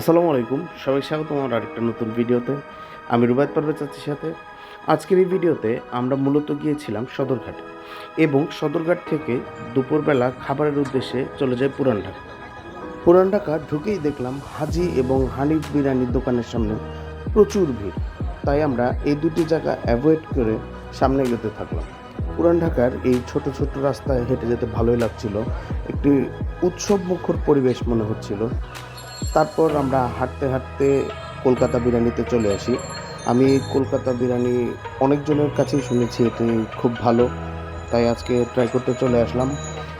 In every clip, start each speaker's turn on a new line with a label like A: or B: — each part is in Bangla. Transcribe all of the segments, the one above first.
A: আসসালামু আলাইকুম সবাই স্বাগত আমার আরেকটা নতুন ভিডিওতে। আমি রুবায়ত পারভেজ চাচির সাথে। আজকের এই ভিডিওতে আমরা মূলত গিয়েছিলাম সদরঘাটে এবং সদরঘাট থেকে দুপুরবেলা খাবারের উদ্দেশ্যে চলে যাই পুরান ঢাকা। পুরান ঢাকা ঢুকেই দেখলাম হাজি এবং হানিফ বিরিয়ানির দোকানের সামনে প্রচুর ভিড়। তাই আমরা এই দুটি জায়গা অ্যাভয়েড করে সামনে এগোতে থাকলাম। পুরান ঢাকার এই ছোট ছোট রাস্তায় হেঁটে যেতে ভালোই লাগছিল। একটি উৎসব মুখর পরিবেশ মনে হচ্ছিল। তারপর আমরা হাঁটতে হাঁটতে কলকাতা বিরিয়ানিতে চলে আসি। আমি কলকাতা বিরিয়ানি অনেকজনের কাছেই শুনেছি, এটি খুব ভালো। তাই আজকে ট্রাই করতে চলে আসলাম।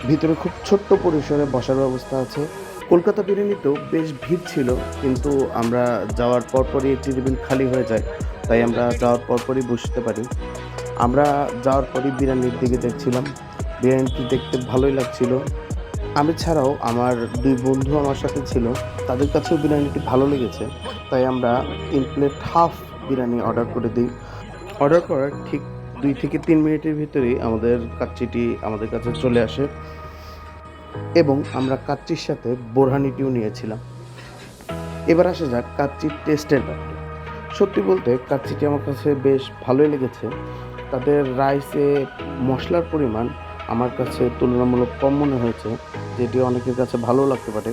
A: ভিতরে খুব ছোট্ট পরিসরে বসার ব্যবস্থা আছে। কলকাতা বিরিয়ানিতেও বেশ ভিড় ছিল, কিন্তু আমরা যাওয়ার পরপরই একটি টেবিল খালি হয়ে যায়। তাই আমরা যাওয়ার পরপরই বসতে পারি। আমরা যাওয়ার পরই বিরিয়ানির দিকে দেখছিলাম। বিরিয়ানিটি দেখতে ভালোই লাগছিল। আমি ছাড়াও আমার দুই বন্ধু আমার সাথে ছিল, তাদের কাছেও বিরিয়ানিটি ভালো লেগেছে, তাই আমরা তিন প্লেট হাফ বিরিয়ানি অর্ডার করে দিই। অর্ডার করার ঠিক দুই থেকে তিন মিনিটের ভিতরেই আমাদের কাচ্চিটি আমাদের কাছে চলে আসে এবং আমরা কাচ্চির সাথে বোরহানিটিও নিয়েছিলাম। এবার আসা যাক কাচ্চির টেস্টের ব্যাপারে। সত্যি বলতে কাচ্চিটি আমার কাছে বেশ ভালোই লেগেছে। তাদের রাইসে মশলার পরিমাণ আমার কাছে তুলনামূলক কম মনে হয়েছে যেটি অনেকের কাছে ভালো লাগতে পারে।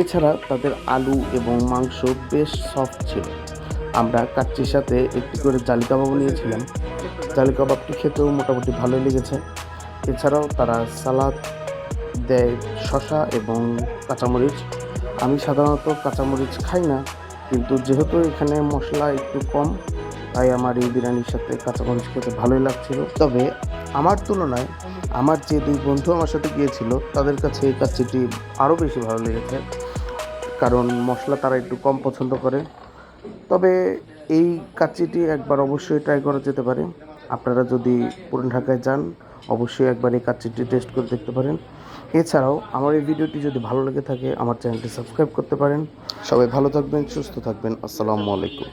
A: এছাড়া তাদের আলু এবং মাংস বেশ সফট ছিল। আমরা কাচ্চির সাথে একটি করে জালি কাবাবও নিয়েছিলাম। জালি কাবাবটি খেতেও মোটামুটি ভালোই লেগেছে। এছাড়াও তারা সালাদ দেয় শশা এবং কাঁচামরিচ। আমি সাধারণত কাঁচামরিচ খাই না, কিন্তু যেহেতু এখানে মশলা একটু কম, তাই আমার এই বিরিয়ানির সাথে কাঁচামরিচ খেতে ভালোই লাগছিল। তবে আমার তুলনায় আমার যে দুই বন্ধু আমার সাথে গিয়েছিল, তাদের কাছে এই কাচ্চিটি আরও বেশি ভালো লেগেছে। কারণ মশলা তারা একটু কম পছন্দ করে। তবে এই কাচ্চিটি একবার অবশ্যই ট্রাই করা যেতে পারে। আপনারা যদি পুরান ঢাকায় যান, অবশ্যই একবার এই কাচ্চিটি টেস্ট করে দেখতে পারেন। এছাড়াও আমার এই ভিডিওটি যদি ভালো লেগে থাকে, আমার চ্যানেলটি সাবস্ক্রাইব করতে পারেন। সবাই ভালো থাকবেন, সুস্থ থাকবেন। আসসালামু আলাইকুম।